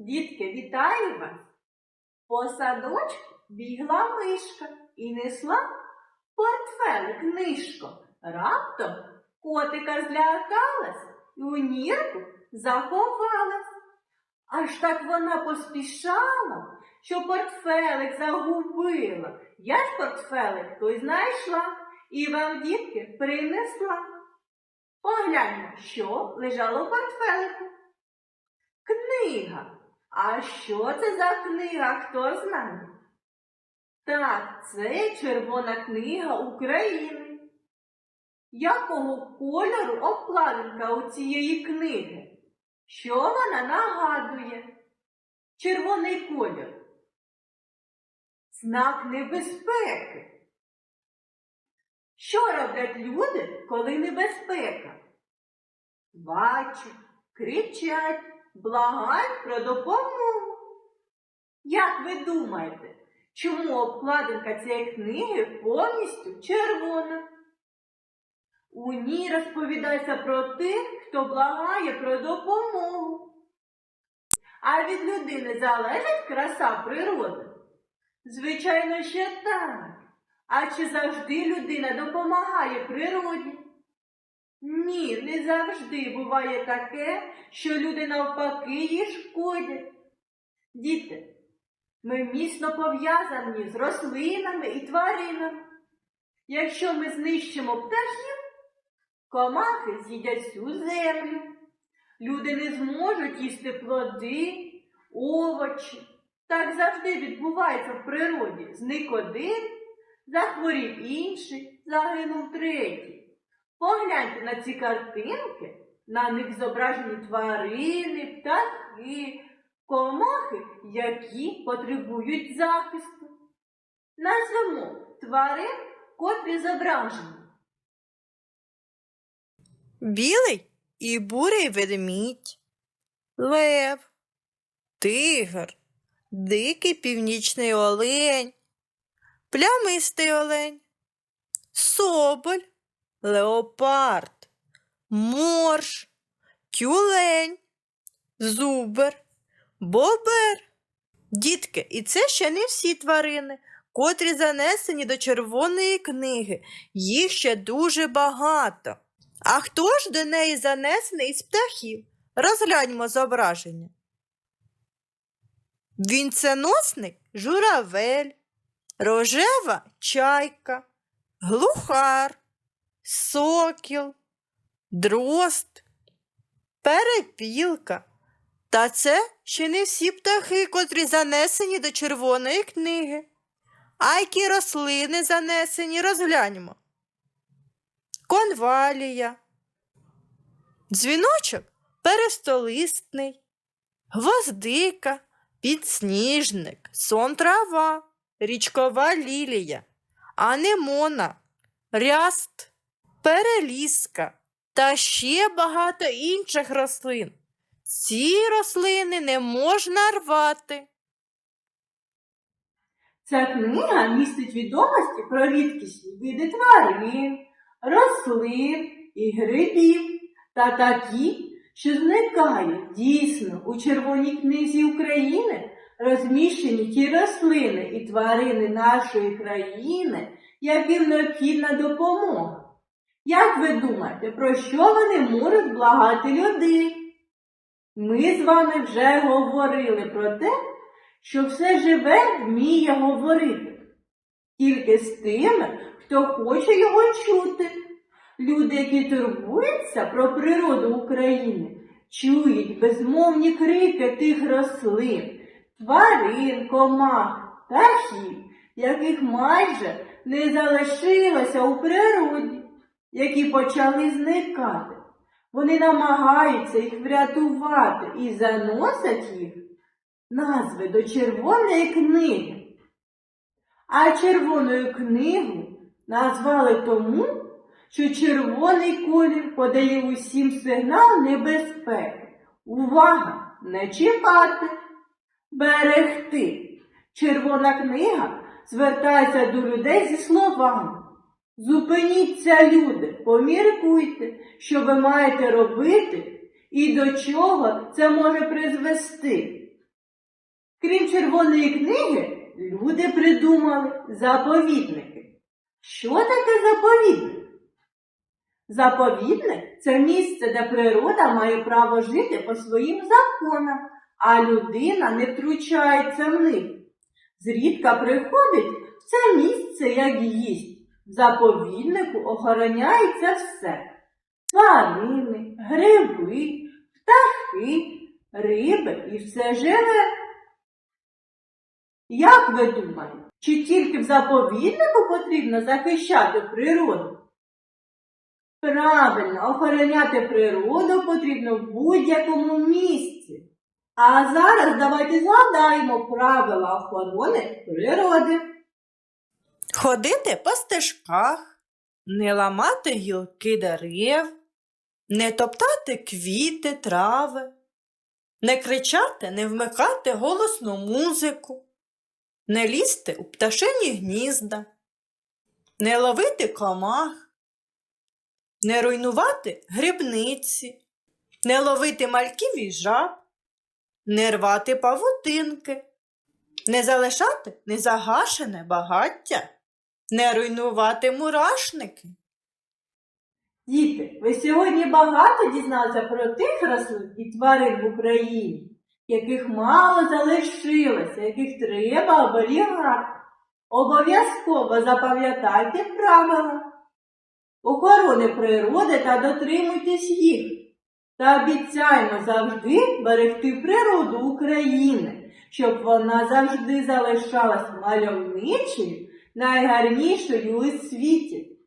Дітки, вітаю вас! По садочку бігла мишка і несла портфелик нишко. Раптом котика злякалась і у нірку заховалась. Аж так вона поспішала, що портфелик загубила. Я ж портфелик той знайшла і вам, дітки, принесла. Погляньмо, що лежало в портфелику. Книга. А що це за книга, хто знає? Так, це червона книга України. Якого кольору обкладинка у цієї книги? Що вона нагадує? Червоний колір. Знак небезпеки. Що роблять люди, коли небезпека? Бачать, кричать, благають про допомогу. Як ви думаєте, чому обкладинка цієї книги повністю червона? У ній розповідається про тих, хто благає про допомогу. А від людини залежить краса природи? Звичайно, що так. А чи завжди людина допомагає природі? Ні, не завжди буває таке, що люди навпаки їй шкодять. Діти, ми міцно пов'язані з рослинами і тваринами. Якщо ми знищимо птахів, комахи з'їдять всю землю. Люди не зможуть їсти плоди, овочі. Так завжди відбувається в природі. Зник один, захворів інший, загинув третій. Погляньте на ці картинки, на них зображені тварини, птахи, комахи, які потребують захисту. Назвемо тварин, котрі зображені. Білий і бурий ведмідь, лев, тигр, дикий північний олень, плямистий олень, соболь, леопард, морж, тюлень, зубер, бобер. Дітки, і це ще не всі тварини, котрі занесені до червоної книги. Їх ще дуже багато. А хто ж до неї занесений із птахів? Розгляньмо зображення. Вінценосник журавель, рожева чайка, глухар, сокіл, дрозд, перепілка. Та це ще не всі птахи, котрі занесені до червоної книги. А які рослини занесені, розгляньмо конвалія, дзвіночок перестолистний, гвоздика, підсніжник, сон трава, річкова лілія, анемона, ряст, переліска та ще багато інших рослин. Ці рослини не можна рвати. Ця книга містить відомості про рідкісні види тварин, рослин і грибів та такі, що зникають дійсно у Червоній книзі України розміщені ті рослини і тварини нашої країни, яким необхідна допомога. Як ви думаєте, про що вони можуть благати людей? Ми з вами вже говорили про те, що все живе вміє говорити, тільки з тими, хто хоче його чути. Люди, які турбуються про природу України, чують безмовні крики тих рослин, тварин, комах, птахів, яких майже не залишилося у природі, які почали зникати. Вони намагаються їх врятувати і заносять їх назви до червоної книги. А червоною книгу назвали тому, що червоний колір подає усім сигнал небезпеки. Увага! Не чіпати, берегти. Червона книга звертається до людей зі словами. Зупиніться, люди, поміркуйте, що ви маєте робити і до чого це може призвести. Крім червоної книги, люди придумали заповідники. Що таке заповідник? Заповідник це місце, де природа має право жити по своїм законам, а людина не втручається в них. Зрідка приходить в це місце як гість. Заповіднику охороняється все. Тварини, гриби, птахи, риби і все живе. Як ви думаєте, чи тільки в заповіднику потрібно захищати природу? Правильно, охороняти природу потрібно в будь-якому місці. А зараз давайте згадаємо правила охорони природи. Ходити по стежках, не ламати гілки дерев, не топтати квіти, трави, не кричати, не вмикати голосну музику, не лізти у пташині гнізда, не ловити комах, не руйнувати грибниці, не ловити мальків і жаб, не рвати павутинки, не залишати незагашене багаття, не руйнувати мурашники. Діти, ви сьогодні багато дізналися про тих рослин і тварин в Україні, яких мало залишилося, яких треба оберігати. Обов'язково запам'ятайте правила охорони природи та дотримуйтесь їх. Та обіцяємо завжди берегти природу України, щоб вона завжди залишалась мальовничою, найгарнішою у світі.